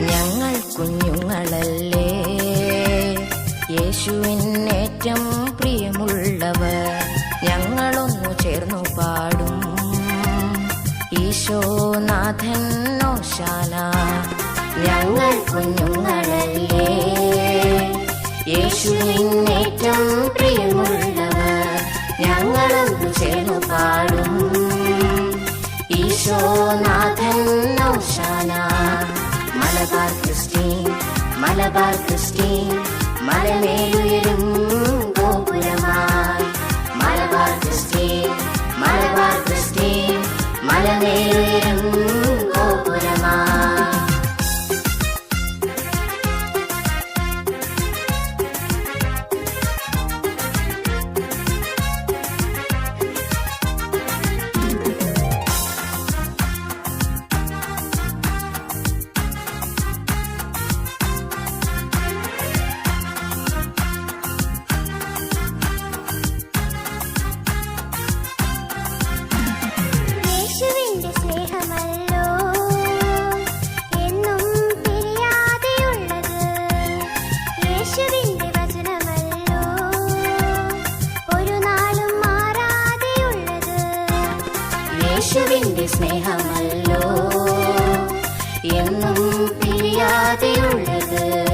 ഞങ്ങൾ കുഞ്ഞുങ്ങളല്ലേ യേശുവിനേറ്റം പ്രിയമുള്ളവർ ഞങ്ങളൊന്നു ചേർന്നു പാടും. ഈശോനാഥൻ ഓശാന ഞങ്ങൾ കുഞ്ഞുങ്ങളല്ലേ യേശുവിനേറ്റം പ്രിയമുള്ളവർ ഞങ്ങളൊന്നു ചേർന്നു പാടും. ഈശോനാഥൻ ഓശാന മലബാർ ക്രിസ്റ്റീൻ മലബാർ ക്രിസ്റ്റീൻ മലമേലുയരും യേശുവിന്റെ സ്നേഹമല്ലോ. എന്നും പിരിയാതെയുള്ളത്